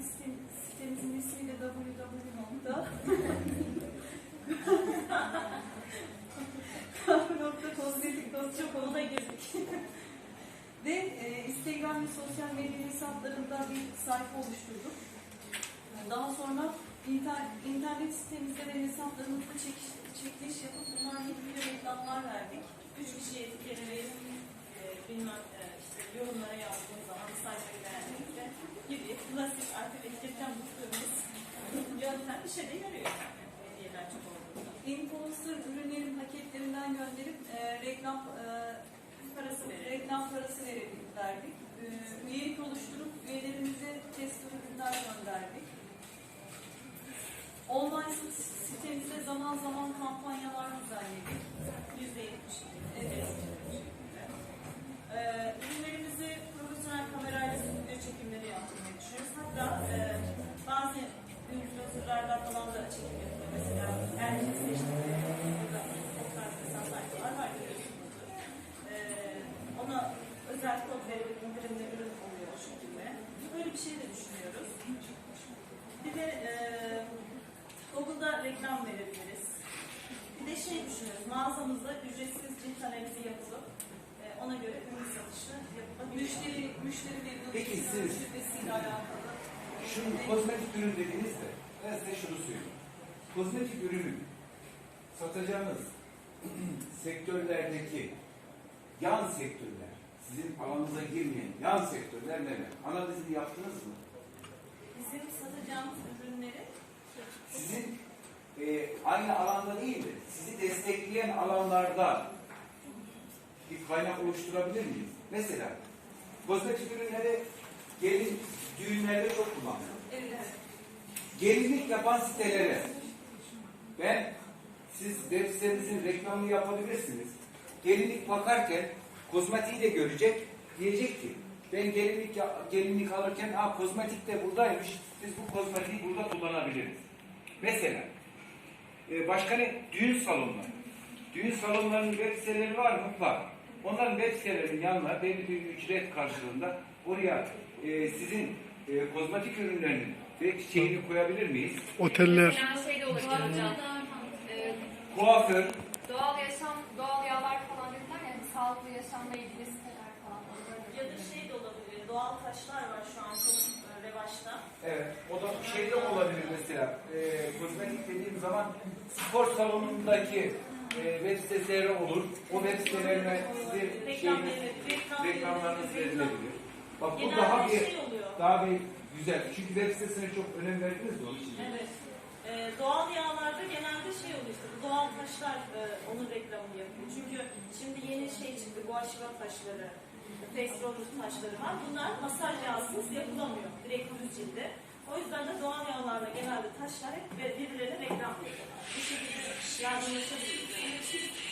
bizim site, sitemizin ismi de www.kahve.kozmetik.com'a girdik. ve e, Instagram ve sosyal medya hesaplarında bir sayfa oluşturduk. Daha sonra inter, internet sitemizde ve hesaplarımızda çekiş, çekiliş yapıp bunlar gibi reklamlar verdik. Üç kişiye etiketleri e, bilmem e, işte yorumlara yaptık klasik artık etiketten bıktığımız yöntem işe de yarıyor hediyeler çok olduğunda. Influencer ürünlerin paketlerinden gönderip e, reklam e, parası vererek, reklam parası vererek verdik. E, üyelik oluşturup üyelerimize test ürünler gönderdik. Online sitemizde zaman zaman kampanyalar düzenledik. Yüzde yetmiş. Evet. Ee, ürünlerimizi profesyonel kamerayla stüdyo çekimleri yaptırmayı düşünüyoruz. Hatta e, bazı influencerlardan falan da çekim yapıyor. Mesela erkek seçtikleri burada o tarz hesaplar var. Var görüyorsunuzdur. Ee, ona özel kod verip indirimli ürün oluyor o şekilde. Böyle bir şey de düşünüyoruz. Bir de e, Google'da reklam verebiliriz. Bir de şey düşünüyoruz, mağazamızda ücretsiz cilt analizi yapılıp e, ona göre ürün satışı yapılabilir. Müşteri, müşteri memnun Peki siz- şubesiyle alakalı. Şunu kozmetik ürün dediniz de ben size şunu söyleyeyim. Kozmetik ürünü satacağınız sektörlerdeki yan sektörler, sizin alanınıza girmeyen yan sektörler neler? Analizini yaptınız mı? Bizim satacağımız ürünleri Sizin e, aynı alanda değil de sizi destekleyen alanlarda bir kaynak oluşturabilir miyiz? Mesela kozmetik ürünleri gelin düğünlerde çok kullanılıyor. evet, gelinlik yapan sitelere ben siz web sitenizin reklamını yapabilirsiniz. Gelinlik bakarken kozmetiği de görecek. Diyecek ki ben gelinlik gelinlik alırken ha kozmetik de buradaymış. Biz bu kozmetiği burada kullanabiliriz. Mesela e, başka ne? Düğün salonları. Düğün salonlarının web siteleri var mı? Var. Onların web sitelerinin yanına belli bir ücret karşılığında oraya e, sizin e, kozmetik ürünlerinin ve şeyini koyabilir miyiz? Oteller. Mesela şey de olabilir hocam. Ee, Kuaför, doğal yaşam, doğal yağlar falan dediler ya, sağlıklı yaşamla ilgili siteler falan. ya da şey de olabilir, doğal taşlar var şu an çok revaçta. evet, o da şeyde olabilir mesela. E, kozmetik dediğim zaman spor salonundaki e, web siteleri olur. O web sitelerine Reklam şeyiniz, reklam reklamlarınız verilebilir. verilebilir. Bak bu Genelde daha bir şey oluyor. daha bir güzel. Çünkü web sitesine çok önem verdiniz mi onun için? Evet. Ee, doğal yağlarda genelde şey oluyor işte bu doğal taşlar e, onun reklamını yapıyor. Çünkü şimdi yeni şey çıktı bu aşıva taşları, roller taşları var. Bunlar masaj yağsız yapılamıyor. Direkt düz cilde. O yüzden de doğal yağlarla genelde taşlar hep birbirlerine reklam yapıyorlar. Bu şekilde yardımlaşabiliriz.